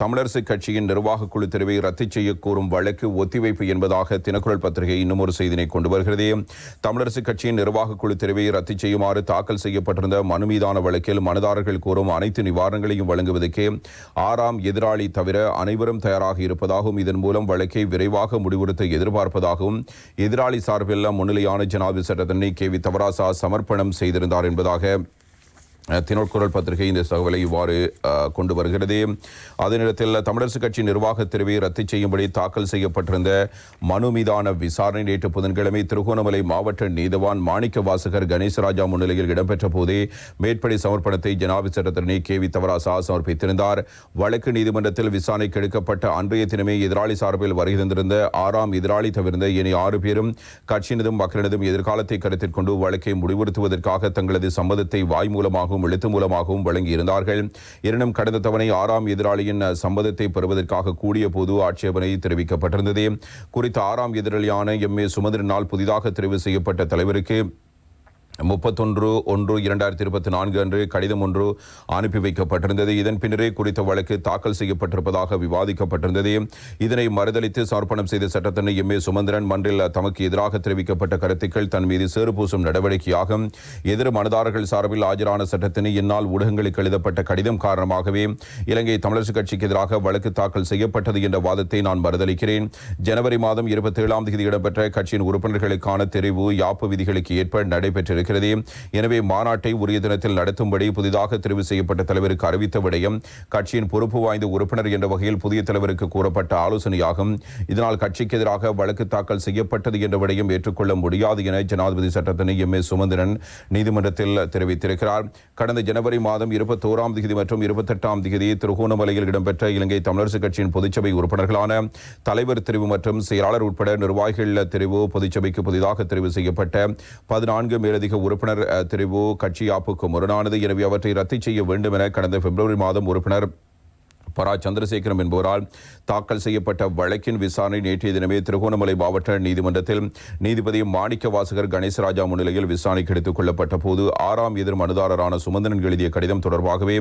தமிழரசு கட்சியின் நிர்வாக குழு தெரிவை ரத்து செய்ய கோரும் வழக்கு ஒத்திவைப்பு என்பதாக தினக்குரல் பத்திரிகை இன்னும் ஒரு செய்தினை கொண்டு வருகிறது. தமிழரசு கட்சியின் நிர்வாக குழு தெரிவை ரத்து செய்யுமாறு தாக்கல் செய்யப்பட்டிருந்த மனு மீதான வழக்கில் மனுதாரர்கள் கோரும் அனைத்து நிவாரணங்களையும் வழங்குவதற்கு ஆறாம் எதிராளி தவிர அனைவரும் தயாராக இருப்பதாகவும் இதன் மூலம் வழக்கை விரைவாக முடிவுறுத்த எதிர்பார்ப்பதாகவும் எதிராளி சார்பில் முன்னிலையான ஜனாதிபதி சட்டத்தண்ணி கே வி தவராசா சமர்ப்பணம் செய்திருந்தார் என்பதாக தினோட்குரல் பத்திரிகை இந்த தகவலை இவ்வாறு கொண்டு வருகிறது. அதே நேரத்தில் தமிழரசு கட்சி நிர்வாக தெரிவை ரத்து செய்யும்படி தாக்கல் செய்யப்பட்டிருந்த மனு மீதான விசாரணை நேற்று புதன்கிழமை திருகோணமலை மாவட்ட நீதவான் மாணிக்க வாசகர் கணேசராஜா முன்னிலையில் இடம்பெற்ற போதே மேற்படி சமர்ப்பணத்தை ஜனாபி சட்டத்தரணி கே வி தவராசா சமர்ப்பித்திருந்தார். வழக்கு நீதிமன்றத்தில் விசாரணைக்கு எடுக்கப்பட்ட அன்றைய தினமே எதிராளி சார்பில் வருகை தந்திருந்த ஆறாம் எதிராளி தவிர்ந்த இனி ஆறு பேரும் கட்சியினதும் மக்களினதும் எதிர்காலத்தை கருத்தில் கொண்டு வழக்கை முடிவுறுத்துவதற்காக தங்களது சம்மதத்தை வாய் மூலமாகவும் எழுத்து மூலமாகவும் வழங்கியிருந்தார்கள். எனினும் கடந்த தவணை ஆறாம் எதிராளியின் சம்மதத்தை பெறுவதற்காக கூடிய போது ஆட்சேபனை தெரிவிக்கப்பட்டிருந்தது. குறித்த ஆறாம் எதிராளியான எம் ஏ சுமந்திரனால் புதிதாக தெரிவு செய்யப்பட்ட தலைவருக்கு முப்பத்தொன்று ஒன்று இரண்டாயிரத்தி இருபத்தி நான்கு அன்று கடிதம் ஒன்று அனுப்பி வைக்கப்பட்டிருந்தது. இதன் பின்னரே குறித்த வழக்கு தாக்கல் செய்யப்பட்டிருப்பதாக விவாதிக்கப்பட்டிருந்தது. இதனை மறுதளித்து சமர்ப்பணம் செய்த சட்டத்தண்ணி எம். ஏ. சுமந்திரன் மன்றில் தமக்கு எதிராக தெரிவிக்கப்பட்ட கருத்துக்கள் தன் மீது சேறு பூசும் நடவடிக்கையாகும். எதிர் மனதாரர்கள் சார்பில் ஆஜரான சட்டத்தினை இந்நாள் ஊடகங்களுக்கு எழுதப்பட்ட கடிதம் காரணமாகவே இலங்கை தமிழர் கட்சிக்கு எதிராக வழக்கு தாக்கல் செய்யப்பட்டது என்ற வாதத்தை நான் மறுதளிக்கிறேன் ஜனவரி மாதம் இருபத்தி ஏழாம் தேதி இடம்பெற்ற கட்சியின் உறுப்பினர்களுக்கான தெரிவு யாப்பு விதிகளுக்கு ஏற்ப நடைபெற்றிருக்கிறது. வருகிறது எனவே மாநாட்டை உரிய தினத்தில் நடத்தும்படி புதிதாக தெரிவு செய்யப்பட்ட தலைவருக்கு அறிவித்த விடயம் கட்சியின் பொறுப்பு வாய்ந்த உறுப்பினர் என்ற வகையில் புதிய தலைவருக்கு கூறப்பட்ட ஆலோசனையாகும். இதனால் கட்சிக்கு எதிராக வழக்கு தாக்கல் செய்யப்பட்டது என்ற விடயம் ஏற்றுக்கொள்ள முடியாது என ஜனாதிபதி சட்டத்தினை எம். ஏ. சுமந்திரன் நீதிமன்றத்தில் தெரிவித்திருக்கிறார். கடந்த ஜனவரி மாதம் இருபத்தோராம் தேதி மற்றும் இருபத்தெட்டாம் தேதி திருகோணமலையில் இடம்பெற்ற இலங்கை தமிழரசு கட்சியின் பொதுச்சபை உறுப்பினர்களான தலைவர் தெரிவு மற்றும் செயலாளர் உட்பட நிர்வாகிகள் தெரிவு பொதுச்சபைக்கு புதிதாக தெரிவு செய்யப்பட்ட பதினான்கு மேலதிக உறுப்பினர் தெரிவு கட்சி யாப்புக்கு முரணானது. எனவே அவற்றை ரத்து செய்ய வேண்டும் என கடந்த பிப்ரவரி மாதம் உறுப்பினர் பரா சந்திரசேகரம் என்பவரால் தாக்கல் செய்யப்பட்ட வழக்கின் விசாரணை நேற்றைய தினமே திருகோணமலை மாவட்ட நீதிமன்றத்தில் நீதிபதி மாணிக்க வாசகர் கணேசராஜா முன்னிலையில் விசாரணைக்கு எடுத்துக் கொள்ளப்பட்ட போது ஆறாம் எதிர் மனுதாரரான சுமந்திரன் எழுதிய கடிதம் தொடர்பாகவே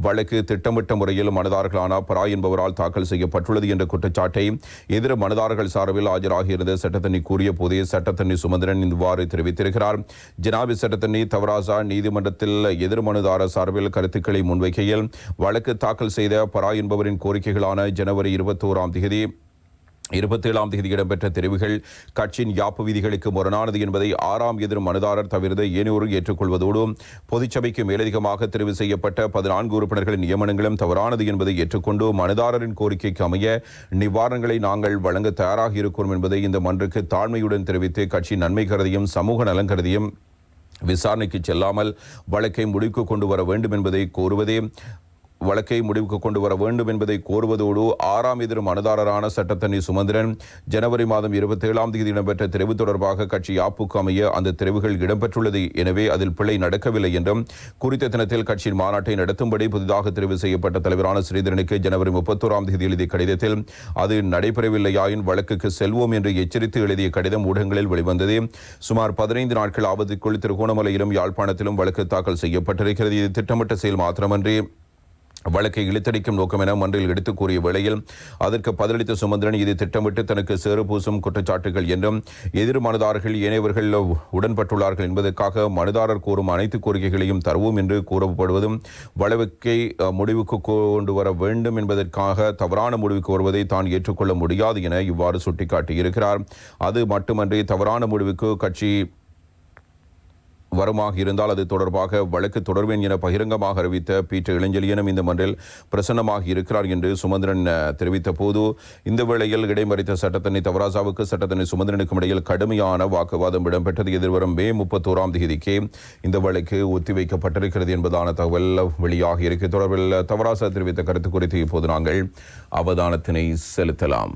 வழக்கு திட்டமிட்ட முறையில் மனுதாரர்களான பரா என்பவரால் தாக்கல் செய்யப்பட்டுள்ளது என்ற குற்றச்சாட்டை எதிர் மனுதாரர்கள் சார்பில் ஆஜராகியிருந்த சட்டத்தண்ணி கூறிய போதே சட்டத்தண்ணி சுமந்திரன் இவ்வாறு தெரிவித்திருக்கிறார். ஜனாபி சட்டத்தண்ணி தவராசா நீதிமன்றத்தில் எதிர் மனுதாரர் சார்பில் கருத்துக்களை முன்வைக்கையில் வழக்கு தாக்கல் செய்த பரா என்பவரின் கோரிக்கைகளான ஜனவரி இருபத்தோராம் தேதி இருபத்தேழாம் தேதி இடம்பெற்ற தெரிவுகள் கட்சியின் யாப்பு விதிகளுக்கு முரணானது என்பதை ஆறாம் எதிர் மனுதாரர் தவிர ஏனையோரும் ஏற்றுக்கொள்வதோடு பொதுச்சபைக்கு மேலதிகமாக தெரிவு செய்யப்பட்ட பதினான்கு உறுப்பினர்களின் நியமனங்களும் தவறானது என்பதை ஏற்றுக்கொண்டு மனுதாரரின் கோரிக்கைக்கு அமைய நிவாரணங்களை நாங்கள் வழங்க தயாராக இருக்கிறோம் என்பதை இந்த மன்றுக்கு தாழ்மையுடன் தெரிவித்து கட்சி நன்மை கருதியும் சமூக நலன் கருதியும் விசாரணைக்கு செல்லாமல் வழக்கை முடிவுக்கு கொண்டு வர வேண்டும் என்பதை கோருவதே வழக்கை முடிவுக்கு கொண்டு வர வேண்டும் என்பதை கோருவதோடு ஆறாம் எதிர் மனுதாரரான சட்டத்தண்ணி சுமந்திரன் ஜனவரி மாதம் இருபத்தேழாம் தேதி இடம்பெற்ற தெரிவு தொடர்பாக கட்சி யாப்புக்கு அமைய அந்த தெரிவுகள் இடம்பெற்றுள்ளது. எனவே அதில் பிழை நடக்கவில்லை என்றும் குறித்த தினத்தில் கட்சியின் மாநாட்டை நடத்தும்படி புதிதாக தெரிவு செய்யப்பட்ட தலைவரான ஸ்ரீதரனுக்கு ஜனவரி முப்பத்தோராம் தேதி எழுதிய கடிதத்தில் அது நடைபெறவில்லையாயின் வழக்குக்கு செல்வோம் என்று எச்சரித்து எழுதிய கடிதம் ஊடகங்களில் வெளிவந்தது. சுமார் பதினைந்து நாட்கள் ஆபத்துக்குள் திருகோணமலையிலும் யாழ்ப்பாணத்திலும் வழக்கு தாக்கல் செய்யப்பட்டிருக்கிறது. இது திட்டமிட்ட செயல் மாத்திரமன்றி. வழக்கை இழுத்தடிக்கும் நோக்கம் என மன்றில் எடுத்துக் கூறிய வேளையில் அதற்கு பதிலளித்த சுமந்திரன் இது திட்டமிட்டு தனக்கு சேறு பூசும் குற்றச்சாட்டுகள் என்றும் எதிர் மனுதாரர்கள் ஏனையவர்கள் உடன்பட்டுள்ளார்கள் என்பதற்காக மனுதாரர் கூறும் அனைத்து கோரிக்கைகளையும் தருவோம் என்று கூறப்படுவதும் வழக்கை முடிவுக்கு கொண்டு வர வேண்டும் என்பதற்காக தவறான முடிவுக்கு வருவதை தான் ஏற்றுக்கொள்ள முடியாது என இவ்வாறு சுட்டிக்காட்டியிருக்கிறார். அது மட்டுமன்றி தவறான முடிவுக்கு கட்சி வருமாக இருந்தால் அது தொடர்பாக வழக்கு தொடர்வேன் என பகிரங்கமாக அறிவித்த பீட்டர் இளஞ்செழியனும் இந்த மன்றில் பிரசன்னமாக இருக்கிறார் என்று சுமந்திரன் தெரிவித்த போது இந்த வேளையில் இடைமறித்த சட்டத்தண்ணி தவராசாவுக்கு சட்டத்தண்ணி சுமந்திரனுக்கும் இடையில் கடுமையான வாக்குவாதம் இடம்பெற்றது. எதிர்வரும் மே முப்பத்தோராம் தேதிக்கு இந்த வழக்கு ஒத்திவைக்கப்பட்டிருக்கிறது என்பதான தகவல் வெளியாக இருக்கு. தொடர்பில் தவராசா தெரிவித்த கருத்து குறித்து இப்போது நாங்கள் அவதானத்தினை செலுத்தலாம்.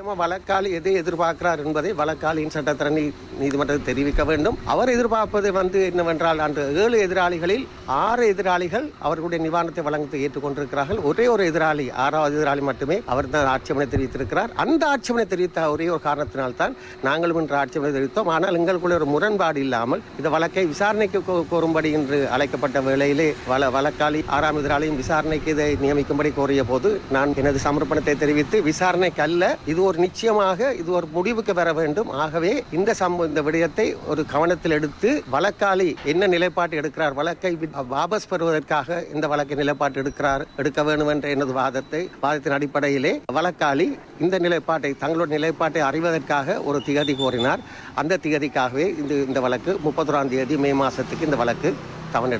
நிச்சயமாக வழக்காளி எதை எதிர்பார்க்கிறார் என்பதை வழக்காளியின் சட்டத்தரணி நீதிமன்றத்தில் தெரிவிக்க வேண்டும். அவர் எதிர்பார்ப்பது வந்து என்னவென்றால் அந்த ஏழு எதிராளிகளில் ஆறு எதிராளிகள் அவர்களுடைய நிவாரணத்தை வழங்கத்தை ஏற்றுக்கொண்டிருக்கிறார்கள். ஒரே ஒரு எதிராளி ஆறாவது எதிராளி மட்டுமே அவர் தான் ஆட்சேபனை தெரிவித்திருக்கிறார். அந்த ஆட்சேபனை தெரிவித்த ஒரே ஒரு காரணத்தினால்தான் நாங்களும் இன்று ஆட்சேபனை தெரிவித்தோம். ஆனால் எங்களுக்குள்ள ஒரு முரண்பாடு இல்லாமல் இந்த வழக்கை விசாரணைக்கு கோ- கோரும்படி என்று அழைக்கப்பட்ட வேளையிலே வள வழக்காளி ஆறாம் எதிராளியும் விசாரணைக்கு இதை நியமிக்கும்படி கோரிய போது நான் எனது சமர்ப்பணத்தை தெரிவித்து விசாரணைக்கு அல்ல இது ஒரு நிச்சயமாக இது ஒரு முடிவுக்கு வர வேண்டும். ஆகவே இந்த சம்ப இந்த விடயத்தை ஒரு கவனத்தில் எடுத்து வழக்காளி என்ன நிலைப்பாடு எடுக்கிறார் வழக்கை வாபஸ் பெறுவதற்காக இந்த வழக்கை நிலைப்பாடு எடுக்கிறார் எடுக்க வேண்டும் என்ற எனது வாதத்தை வாதத்தின் அடிப்படையிலே வழக்காளி இந்த நிலைப்பாட்டை தங்களுடைய நிலைப்பாட்டை அறிவதற்காக ஒரு திகதி கோரினார். அந்த திகதிக்காகவே இந்த இந்த வழக்கு முப்பத்தொராம் தேதி மே மாதத்துக்கு இந்த வழக்கு தவணிட